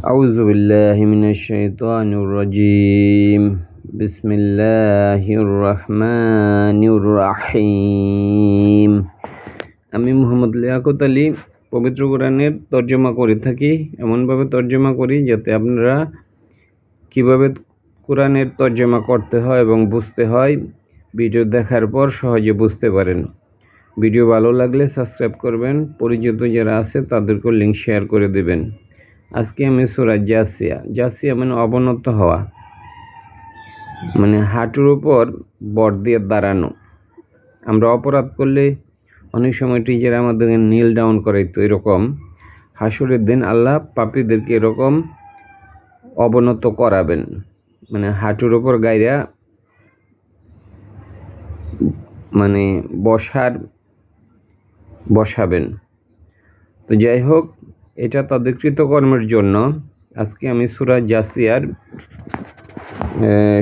أعوذ بالله من الشيطان الرجيم بسم الله الرحمن الرحيم আমি মোহাম্মদ লিয়াকত আলী পবিত্র কোরআনের তর্জমা করে থাকি এমনভাবে তর্জমা করি যাতে আপনারা কিভাবে কোরআনের তর্জমা করতে হয় এবং বুঝতে হয় ভিডিও দেখার পর সহজে বুঝতে পারেন ভিডিও ভালো লাগলে সাবস্ক্রাইব করবেন পরিচিত যারা আছে তাদেরকেও লিঙ্ক শেয়ার করে দেবেন আজকে আমি সুরা জাসিয়া জাসিয়া মানে অবনত হওয়া। মানে হাঁটুর উপর বর দিয়ে দাঁড়ানো। আমরা অপরাধ করলে অনেক সময় টিচার আমাদেরকে নীল ডাউন করে তো এরকম। হাসুরের দিন আল্লাহ পাপীদেরকে এরকম অবনত করাবেন। মানে হাঁটুর ওপর গাইরা মানে বসার, বসাবেন। তো যাই হোক এটা তাদের কৃতকর্মের জন্য আজকে আমি সুরা জাসিয়ার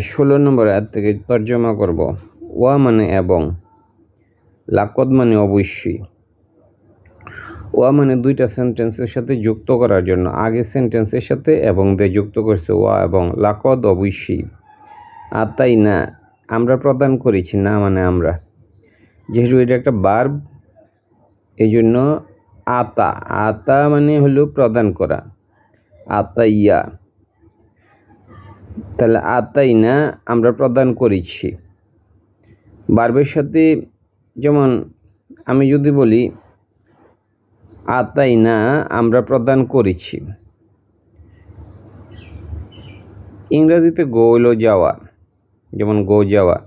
ষোলো নম্বর আয়াত থেকে তর্জমা করব। ওয়া মানে এবং, লাকদ মানে অবশ্যই। ওয়া মানে দুইটা সেন্টেন্সের সাথে যুক্ত করার জন্য। আগে সেন্টেন্সের সাথে এবং দে যুক্ত করছে ওয়া এবং লাকদ অবশ্যই। আর তাই না, আমরা প্রদান করেছি না মানে আমরা। যেহেতু এটা একটা বার্ব এই জন্য আতা আতা মানে হলো প্রদান করা। আতাইয়া। তাহলে আতাই না আমরা প্রদান করেছি। বার্বের সাথে যেমন আমি যদি বলি আতাই না আমরা প্রদান করেছি। ইংরাজিতে গো হলো যাওয়া, যেমন গো যাওয়া।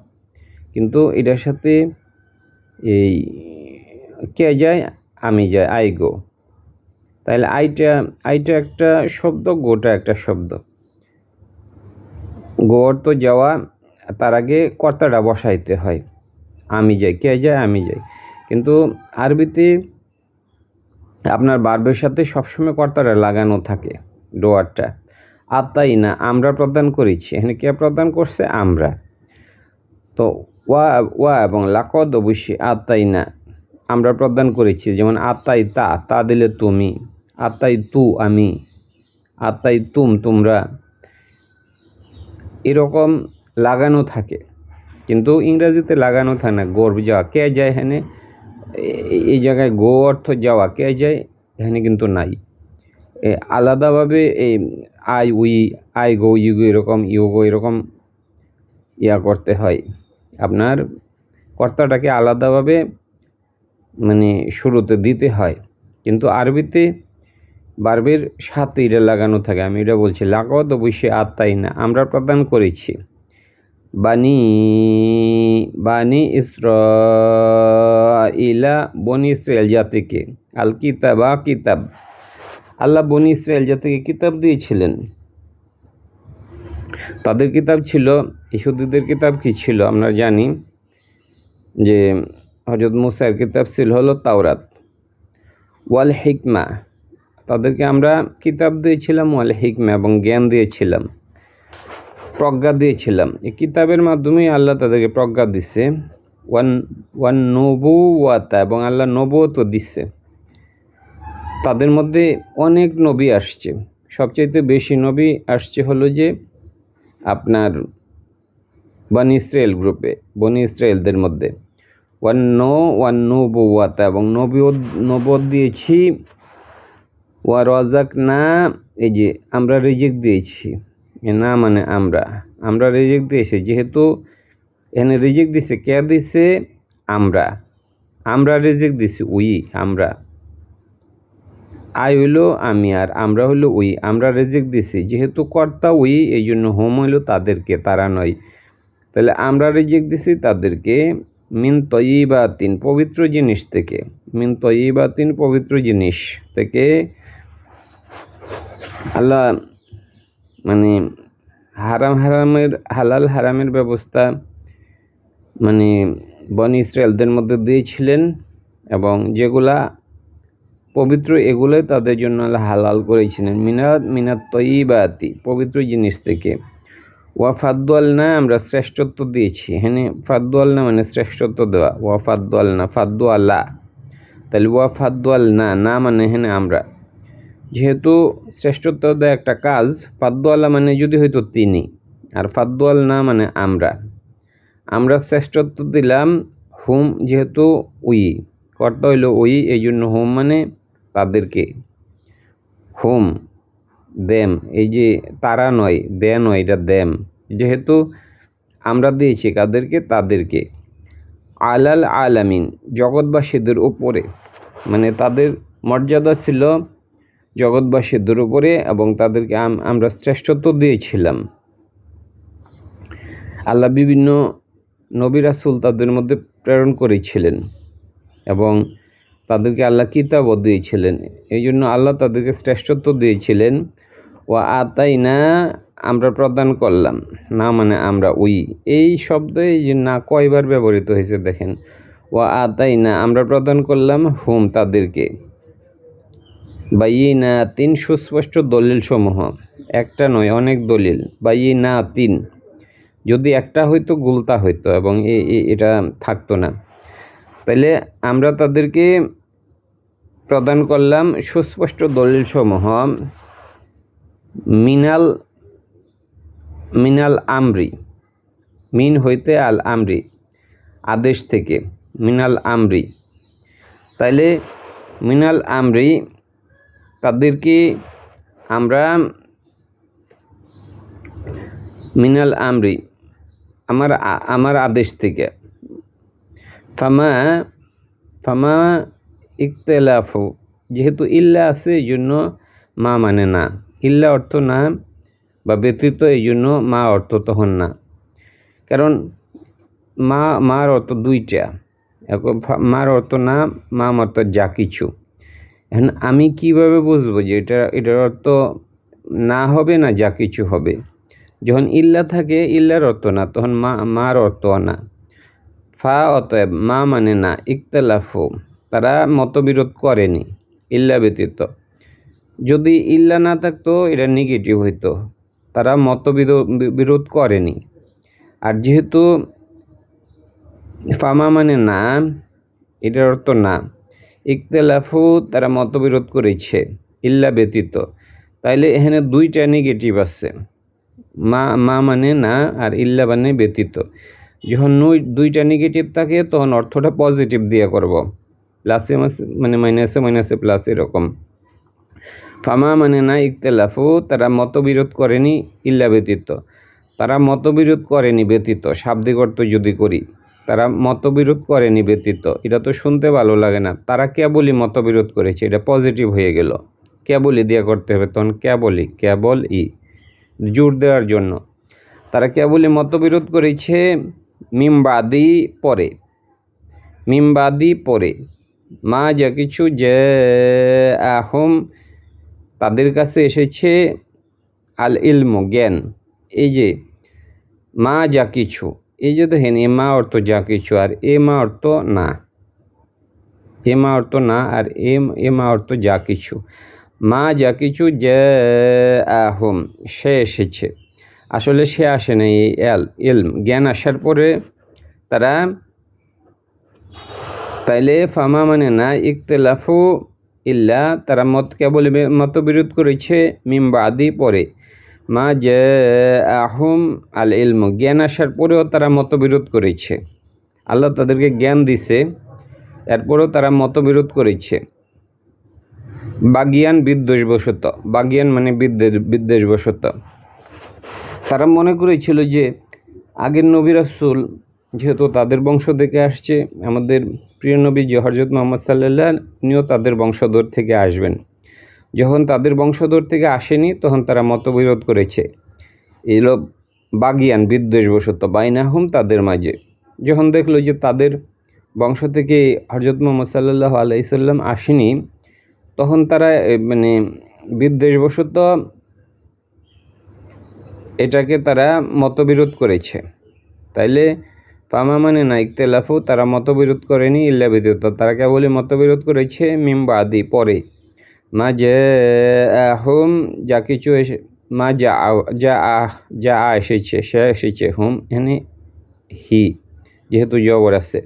কিন্তু এটার সাথে এই কে যায়? আমি যাই আই গো। তাহলে আইটা আইটা একটা শব্দ, গোটা একটা শব্দ। গো অর্থ যাওয়া, তার আগে কর্তাটা বসাইতে হয়। আমি যাই, কে যায়, আমি যাই। কিন্তু আরবিতে আপনার বার্বের সাথে সবসময় কর্তাটা লাগানো থাকে, ডোয়ারটা। আত্মাই না, আমরা প্রদান করেছি। এখানে কে প্রদান করছে? আমরা। তো ওয়া ওয়া এবং লাকদ অবশ্যই আত্মাই না। আমরা প্রদান করেছি, যেমন আত্মাই তা তা দিলে তুমি আত্মাই তু আমি আত্মাই তুম তোমরা। এরকম লাগানো থাকে, কিন্তু ইংরাজিতে লাগানো থাকে না গর্ব যাওয়া, কে যায় এখানে? এই জায়গায় গো অর্থ যাওয়া, কে যায়? এখানে কিন্তু নাই। আলাদাভাবে এই I we, I go, you go, এরকম, ইউ গো, এরকম ইয়া করতে হয়। আপনার কর্তাটাকে আলাদাভাবে মানে শুরুতে দিতে হয়। কিন্তু আরবিতে বার্বের সাথে এটা লাগানো থাকে। আমি এটা বলছি, লাগাও তো অবশ্যই আত্মাই না? আমরা প্রদান করেছি। বানি বানি ইসর ইলা বনি ইসরায়েল জাতিকে। আল কিতাবা কিতাব। আল্লাহ বনি ইসরায়েল জাতিকে কিতাব দিয়েছিলেন। তাদের কিতাব ছিল, ইহুদিদের কিতাব কি ছিল আমরা জানি যে হজরত কিতাব ছিল হলো তাওরাত। ওয়াল হিকমা, তাদেরকে আমরা কিতাব দিয়েছিলাম, ওয়াল হিকমা এবং জ্ঞান দিয়েছিলাম, প্রজ্ঞা দিয়েছিলাম। এই কিতাবের মাধ্যমেই আল্লাহ তাদেরকে প্রজ্ঞা দিচ্ছে ওয়ান ওয়ান নবুয়াতা এবং আল্লাহ নবুয়ত দিচ্ছে তাদের মধ্যে অনেক নবী আসছে। সবচাইতে বেশি নবী আসছে হলো যে আপনার বনি ইসরায়েল গ্রুপে, বনি ইসরায়েলদের মধ্যে। ওয়ান নো ওয়ান নবুয়াতা এবং নবীয় নবদ দিয়েছি। ওয়া রজাক না এই যে আমরা রিজেক্ট দিয়েছি। না মানে আমরা। আমরা রিজেক্ট দিয়েছি, যেহেতু এখানে রিজেক্ট দিছে, কে দিছে? আমরা। আমরা রিজেক্ট দিছি, উই, আমরা। আই হইল আমি আর আমরা হইল উই। আমরা রেজেক্ট দিছি, যেহেতু কর্তা উই এই জন্য হোম হইল তাদেরকে, তারা নয়। তাহলে আমরা রিজেক্ট দিছি তাদেরকে মিন তয়িবাতিন, পবিত্র জিনিস থেকে। মিন তয়িবাতিন, পবিত্র জিনিস থেকে আল্লাহ মানে হারাম হারামের, হালাল হারামের ব্যবস্থা মানে বন ইসরায়েলদের মধ্যে দিয়েছিলেন এবং যেগুলা পবিত্র এগুলোই তাদের জন্য আল্লাহ হালাল করেছিলেন। মিনাত মিনাত তৈবাতি পবিত্র জিনিস থেকে। ওয়া না আমরা শ্রেষ্ঠত্ব দিয়েছি। হ্যাঁ ফাদ্দোয়াল না মানে শ্রেষ্ঠত্ব দেওয়া। ওয়া না ফাদ্দোয়াল্লা তাহলে ওয়া ফাদ্দোয়াল না না মানে হ্যাঁ আমরা। যেহেতু শ্রেষ্ঠত্ব দেয় একটা কাজ, ফাদ্দোয়ালা মানে যদি হয়তো তিনি, আর ফাদ্দোয়াল না মানে আমরা। আমরা শ্রেষ্ঠত্ব দিলাম হুম যেহেতু উই কর্তা হইল উই এই জন্য হুম মানে তাদেরকে। হুম দেম, এই যে তারা নয়, দে নয়, এটা দেম। যেহেতু আমরা দিয়েছি কাদেরকে, তাদেরকে। আলাল আলামিন, জগৎবাসীদের উপরে। মানে তাদের মর্যাদা ছিল জগৎবাসীদের উপরে এবং তাদেরকে আমরা শ্রেষ্ঠত্ব দিয়েছিলাম। আল্লাহ বিভিন্ন নবী রাসুল তাদের মধ্যে প্রেরণ করেছিলেন এবং তাদেরকে আল্লাহ কিতাবও দিয়েছিলেন। এই জন্য আল্লাহ তাদেরকে শ্রেষ্ঠত্ব দিয়েছিলেন। ও আতাই না আমরা প্রদান করলাম। না মানে আমরা উই। এই শব্দ, এই যে না কয়বার ব্যবহৃত হয়েছে দেখেন। ও আতাই না আমরা প্রদান করলাম হুম তাদেরকে। বাইয়ে না তিন সুস্পষ্ট দলিল সমূহ একটা নয়, অনেক দলিল। বা ই না তিন যদি একটা হইতো, গুলতা হইতো এবং এটা থাকতো না। তাহলে আমরা তাদেরকে প্রদান করলাম সুস্পষ্ট দলিল সমূহ মিনাল মিনাল আমরি। মিন হইতে আল আমরি। আদেশ থেকে, মিনাল আমরি। তাইলে মিনাল আমরি তাদেরকে আমরা মিনাল আমরি? আমার আমার আদেশ থেকে। ফামা ফামা ইকতেলাফু। যেহেতু ইল্লা আছে, এই জন্য মা মানে না। ইল্লা অর্থ না, বা ব্যতীত এই জন্য মা অর্থ তখন না। কারণ মা, মার অর্থ দুইটা। মার অর্থ না মা অর্থ যা কিছু। এখন আমি কীভাবে বুঝব যে এটা, এটার অর্থ না হবে না যা কিছু হবে? যখন ইল্লা থাকে, ইল্লার অর্থ না, তখন মা, মার অর্থ না। ফা অতএব মা মানে না ইকতালাফু তারা মতবিরোধ করেনি, ইল্লা ব্যতীত। যদি ইল্লা না থাকতো, এটা নেগেটিভ হইতো। তারা মতবিরোধ করেনি। আর যেহেতু ফামা মানে না, এটার অর্থ না। ইকতেলাফু তারা মতবিরোধ করেছে, ইল্লা ব্যতীত। তাইলে এখানে দুইটা নেগেটিভ আছে। মা মা মানে না, আর ইল্লা মানে ব্যতীত। যখন দুইটা নেগেটিভ থাকে, তখন অর্থটা পজিটিভ দিয়ে করব। প্লাসে মানে মাইনাসে মাইনাসে প্লাস এরকম। ফামা মানে না ইকতেলাফু তারা মতবিরোধ করেনি, ইল্লা ব্যতীত। তারা মতবিরোধ করেনি ব্যতীত, শাব্দিক অর্থ যদি করি, তারা মতবিরোধ করেনি ব্যতীত। এটা তো শুনতে ভালো লাগে না। তারা কেবলই মতবিরোধ করেছে, এটা পজিটিভ হয়ে গেল। কেবলই দিয়ে করতে হবে, তখন কেবলই কেবল ই জোর দেওয়ার জন্য। তারা কেবলই মতবিরোধ করেছে মিমবাদি পরে। মিমবাদি পরে। মা যা কিছু যে আহম তাদের কাছে এসেছে আল ইলম জ্ঞান। এই যে, মা যা কিছু, এই যে দেখেন, এ মা অর্থ যা কিছু আর এ মা অর্থ না। এ মা অর্থ না আর এম এ মা অর্থ যা কিছু। মা যা কিছু যে আহম সে এসেছে। আসলে সে আসে না এই এল ইলম জ্ঞান আসার পরে তারা তাইলে ফামা মানে না ইকতলাফু ইল্লা, তারা মত কেবল মতবিরোধ করেছে মিম্বা আদি পরে। মা যে আহম আল ইলম জ্ঞান আসার পরেও তারা মতবিরোধ করেছে। আল্লাহ তাদেরকে জ্ঞান দিছে, এরপরেও তারা মতবিরোধ করেছে। বাগিয়ান বিদ্বেষবশত, বাগিয়ান মানে বিদ্বেষ, বিদ্বেষবশত। তারা মনে করেছিল যে আগের নবী রাসুল যেহেতু তাদের বংশ থেকে আসছে, আমাদের প্রিয় নবী যে মোহাম্মদ সাল্লাহ উনিও তাদের বংশধর থেকে আসবেন। যখন তাদের বংশধর থেকে আসেনি, তখন তারা মতবিরোধ করেছে। এলো বাগিয়ান বিদ্বেষবশত বাইনাহুম তাদের মাঝে। যখন দেখল যে তাদের বংশ থেকে হরজত মোহাম্মদ সাল্লাহ আলাইসাল্লাম আসেনি, তখন তারা মানে বিদ্বেষবশত এটাকে তারা মতবিরোধ করেছে। তাইলে ফামা মানে না ইকতেলাফু তারা মতবিরোধ করেনি, ইল্লা বিদ্যুত তারা কেবলই মতবিরোধ করেছে, মিমবাদি, পরে। মা যে হুম যা কিছু এসে, মা যা যা আহ যা আ এসেছে, সে এসেছে হুম, এনে হি, যেহেতু জবর আছে।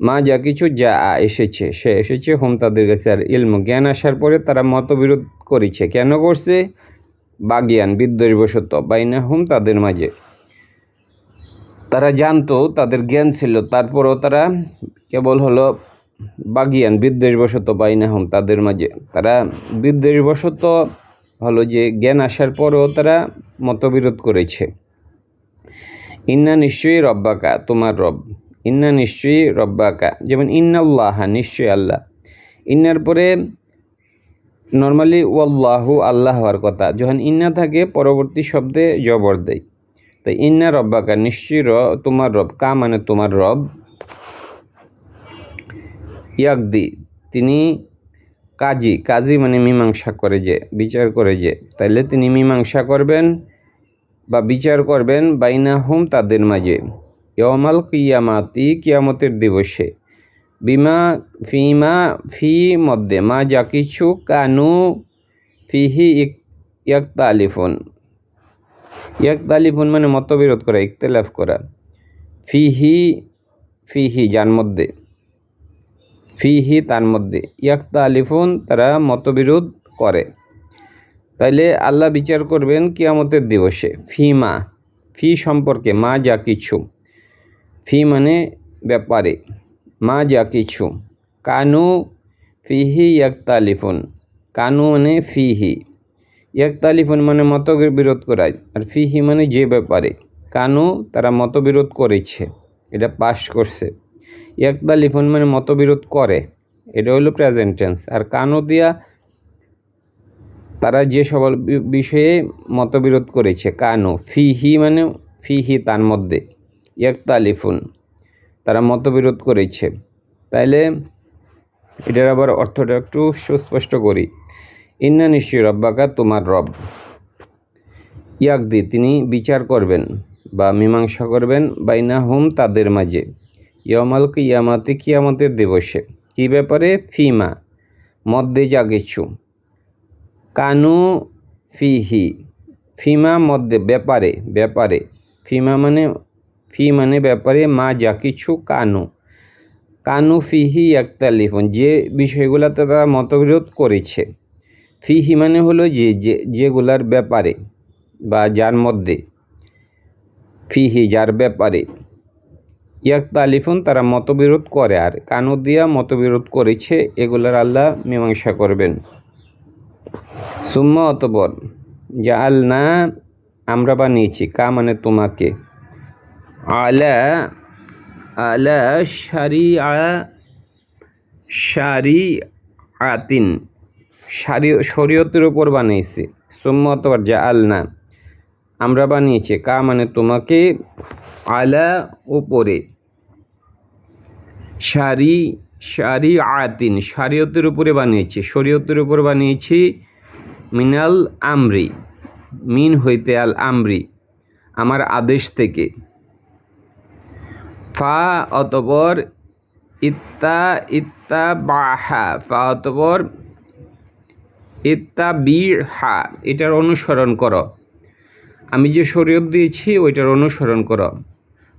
মা যা কিছু, যা এসেছে, সে এসেছে হোম, তাদের কাছে। আর ইলম, জ্ঞান আসার পরে তারা মতবিরোধ করেছে। কেন করছে? বাগিয়ান, বিদ্বেষবশত, বাইনা হোম, তাদের মাঝে। তারা জানতো, তাদের জ্ঞান ছিল। তারপরেও তারা কেবল হলো বাগিয়ান, বিদ্বেষবশত বাইনা হোম তাদের মাঝে। তারা বিদ্বেষবশত হলো যে জ্ঞান আসার পরেও তারা মতবিরোধ করেছে। ইন্না নিশ্চয়ই রব্বাকা, তোমার রব। ইন্না নিশ্চয়ই রব্বাকা, যেমন ইন্নাল্লাহ, নিশ্চয়ই আল্লাহ। ইন্নার পরে নর্মালি ওয়াল্লাহু, আল্লাহ হওয়ার কথা। যখন ইন্না থাকে, পরবর্তী শব্দে জবর দেয়। তাই ইন্না রব্বাকা নিশ্চয়ই তোমার রব, কা মানে তোমার রব। ইয়াকদি, তিনি কাজী কাজী মানে মীমাংসা করে যে, বিচার করে যে। তাইলে তিনি মীমাংসা করবেন বা বিচার করবেন বাইনা হুম তাদের মাঝে। ইয়মাল কিয়ামাতি, কিয়ামতের দিবসে। বিমা ফিমা ফি মধ্যে, মা যা কিছু কানু ফিহি ইয়াক্তালিফুন। ইয়াক্তালিফুন মানে মতবিরোধ করা ইকতলাফ করা। ফিহি ফিহি, যার মধ্যে। ফিহি, তার মধ্যে। ইয়াক্তা আলিফুন তারা মতবিরোধ করে। তাইলে আল্লাহ বিচার করবেন কিয়ামতের দিবসে। ফি মা, ফি সম্পর্কে মা যা কিছু। ফি মানে ব্যাপারে। মা যা কিছু। কানু, ফিহি ইয়াক্তালিফুন কানু মানে ফিহি। ইয়াক্তালিফুন মানে মত বিরোধ করায় আর ফিহি মানে যে ব্যাপারে। কানু তারা মতবিরোধ করেছে, এটা পাশ করছে। ইয়াক্তালিফুন মানে মতবিরোধ করে, এটা হলো প্রেজেন্ট টেন্স আর কানু দিয়া তারা যে সকল বিষয়ে মতবিরোধ করেছে, কানু, ফিহি মানে ফিহি তার মধ্যে, ইয়াক্তালিফুন তারা মতবিরোধ করেছে। তাইলে এটার আবার অর্থটা একটু সুস্পষ্ট করি। ইন্না নিশ্চয় রব্বাকা তোমার রব। ইয়াকদি, তিনি বিচার করবেন বা মীমাংসা করবেন বাইনা হুম তাদের মাঝে। ইয়মাল কিয়ামাতে, কিয়ামতের দিবসে। কি ব্যাপারে? ফিমা, মধ্যে যা কিছু। কানু ফিহি, ফিমা মধ্যে, ব্যাপারে ব্যাপারে। ফিমা মানে ফি মানে ব্যাপারে মা যা কিছু, কানু। কানু ফিহি একতালিফন যে বিষয়গুলোতে তারা মতবিরোধ করেছে। ফিহি মানে হলো যে যেগুলার ব্যাপারে বা যার মধ্যে। ফিহি যার ব্যাপারে। ইয়াক্তালিফুন তারা মতবিরোধ করে আর কানু দিয়া মতবিরোধ করেছে, এগুলার আল্লাহ মীমাংসা করবেন। সুম্মা অতবর যা না আমরা বানিয়েছি, কা মানে তোমাকে। আলা আলা সারি আ সারি আতিন শরীয়তের উপর বানিয়েছি। সুম্মা অতবর যা না আমরা বানিয়েছি। কা মানে তোমাকে আলা উপরে। সারি সারি আতিন সারিয়তের উপরে বানিয়েছি। শরীয়তের উপর বানিয়েছি মিনাল আমরি। মিন হইতে আল আমরি। আমার আদেশ থেকে। ফা অতবর ইত্তা ইত্তা বাহা ফা অতবর ইত্তা বি হা এটার অনুসরণ করো। আমি যে শরীয়ত দিয়েছি, ওইটার অনুসরণ করো।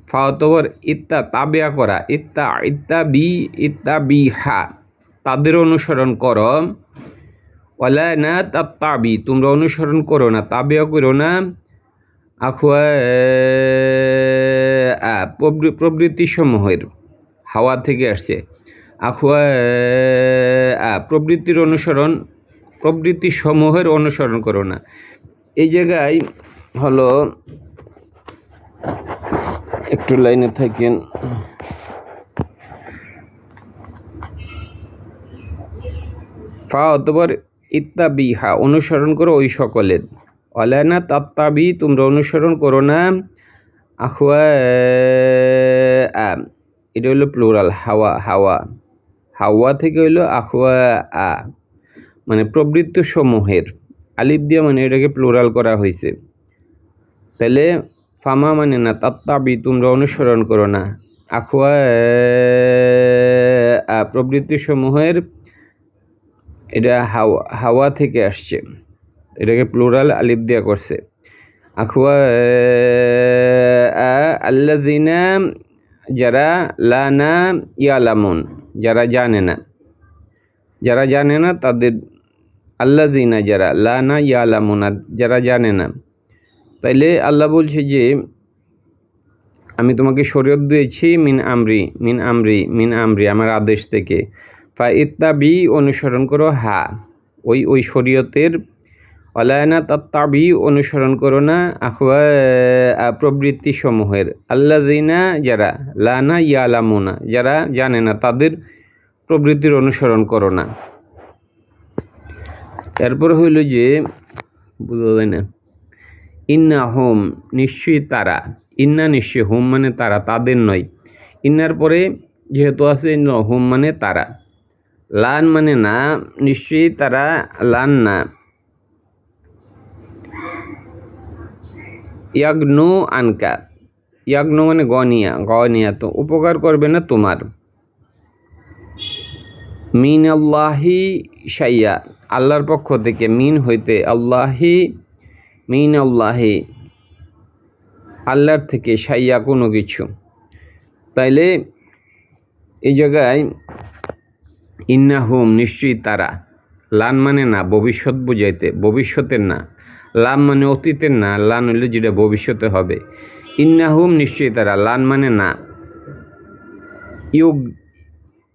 ফাওয়াতবর ইত্তা তাবেয়া করা, ইত্তা ইত্তা বি ইত্তা বি হা তাদের অনুসরণ করো। ওলা না তা তাবি তোমরা অনুসরণ করো না, তাবেয়া করো না। আখুয়া প্রবৃত্তি সমূহের হাওয়া থেকে আসছে। আখুয়া প্রবৃত্তির অনুসরণ প্রবৃত্তি সমূহের অনুসরণ করো না। এই জায়গায় হলো, একটু লাইনে থাকেন। ফা অতবার ইত্তাবিহা, অনুসরণ করো ওই সকলের। অলানা তাত্তাবি, তোমরা অনুসরণ করো না। আহুয়া এটা হলো প্লোরাল হাওয়া হাওয়া। হাওয়া থেকে হইল আহুয়া আ। মানে প্রবৃত্ত সমূহের আলিফ দিয়ে মানে এটাকে প্লোরাল করা হয়েছে তাহলে ফামা মানে না, তাত্তাবি, তোমরা অনুসরণ করো না। আখোয়া প্রবৃত্তি সমূহের এটা হাওয়া হাওয়া থেকে আসছে। এটাকে প্লোরাল আলিফ দেওয়া করছে। আখোয়া আল্লাদিনা যারা লানা ইয়ালামুন, যারা জানে না। যারা জানে না, তাদের আল্লাজিনা যারা লানা ইয়ালামুনা, যারা জানে না। তাইলে আল্লাহ বলছে যে, আমি তোমাকে শরীয়ত দিয়েছি মিন আমরি মিন আমরি মিন আমরি, আমার আদেশ থেকে। ফা ইত্তাবি অনুসরণ করো, হা। ওই ওই শরীয়তের, অলায়না তাত্তাবি, অনুসরণ করো না, আখওয়া প্রবৃত্তি সমূহের আল্লাজিনা যারা লানা ইয়ালামুনা, যারা জানে না, তাদের প্রবৃত্তির অনুসরণ করো না। তারপর হইল যে, বোঝা যায় না। ইন্না হোম, নিশ্চয়ই তারা। ইন্না নিশ্চয়ই হোম মানে তারা, তাদের নয়। ইন্নার পরে যেহেতু আছে হোম মানে তারা। লান মানে না, নিশ্চয়ই তারা লান না। ইয়াগ্নু আনকা। ইয়াগ্নু মানে গনিয়া গনিয়া তো উপকার করবে না তোমার। মিন আল্লাহি সাইয়া আল্লাহর পক্ষ থেকে মিন হইতে আল্লাহি, মিন আল্লাহি, আল্লাহর থেকে সাইয়া কোনো কিছু। তাইলে এই জায়গায় ইন্নাহুম নিশ্চয়ই তারা। লান মানে না, ভবিষ্যৎ বুঝাইতে, ভবিষ্যতের না। লান মানে অতীতের না, লান হইলে যেটা ভবিষ্যতে হবে। ইন্নাহুম নিশ্চয়ই তারা। লান মানে না, ইউগ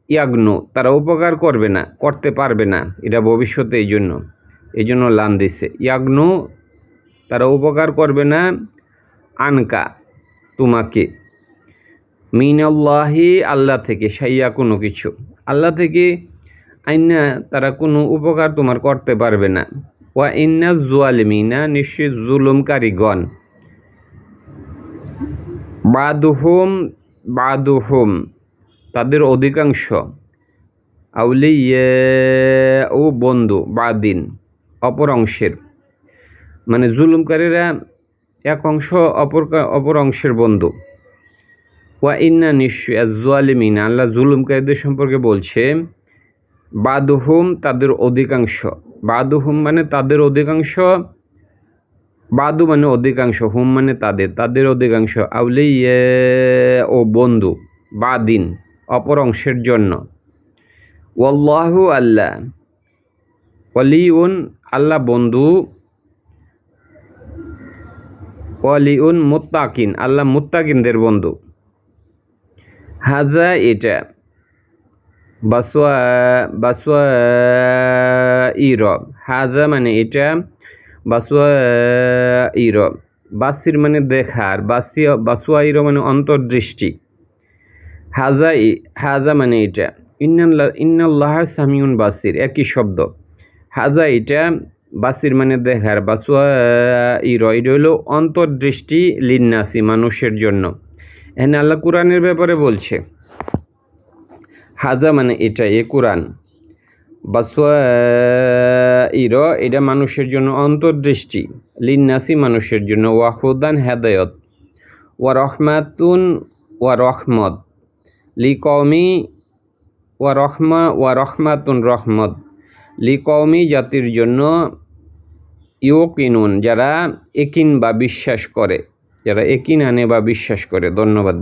ইয়াগ্নু, তারা উপকার করবে না, করতে পারবে না। এটা ভবিষ্যতে এই জন্য এই জন্য লান দিছে। ইয়াগ্নু, তারা উপকার করবে না, আনকা, তোমাকে। মিনাল্লাহি, আল্লাহ থেকে, সাইয়া কোনো কিছু। আল্লাহ থেকে, আইনা, তারা কোনো উপকার তোমার করতে পারবে না। ওয়া ইন্না জুয়ালিমিনা নিশ্চয় জুলুমকারীগণ। বাদুহুম বাদুহুম। তাদের অধিকাংশ আউলিয়া ও বন্ধু বাদিন, অপর অংশের। মানে জুলুমকারীরা এক অংশ, অপর অপর অংশের বন্ধু। ওয়া ইন্না নিশ্চয় জুয়ালিমিন আল্লাহ জুলুমকারীদের সম্পর্কে বলছে, বাদুহুম তাদের অধিকাংশ। বাদুহুম মানে তাদের অধিকাংশ, বাদু মানে অধিকাংশ, হুম মানে তাদের। তাদের অধিকাংশ আউলিয়া ও বন্ধু, বাদিন। অপর অংশের জন্য। ওয়াল্লাহু আল্লাহ ওয়ালিউন আল্লাহ বন্ধু, ওয়ালিউন মুত্তাকিন আল্লাহ মুত্তাকিনদের বন্ধু। হাজা এটা বাসোয়া বাসোয়া ইর হাজা মানে এটা বাসোয়া ইর বাসির মানে দেখার বাসিয়া বাসুয়া ইর মানে অন্তর্দৃষ্টি। হাজা ই- হাজা মানে এটা। ইন্নাল্লাহ ইন্নাল্লাহ সামিউন বাসির, একই শব্দ। হাজা এটা, বাসির মানে দেখার। বাসুয়া এটা হলো অন্তর্দৃষ্টি লিন্নাসি, মানুষের জন্য। এখানে আল্লাহ কোরআনের ব্যাপারে বলছে, হাজা মানে এটা, এ কোরআন। বাসুয়া ইর এটা মানুষের জন্য অন্তর্দৃষ্টি, লিন্নাসি মানুষের জন্য। ওয়াহুদান হেদায়ত, ওয়া রহমাতুন, ওয়া রহমত। লি কৌমি ওয়া রহমা ওয়া রহমাতুন রহমত। লি কৌমি জাতির জন্য ইউকিনুন, যারা একিন বা বিশ্বাস করে, যারা একিন আনে বা বিশ্বাস করে। ধন্যবাদ।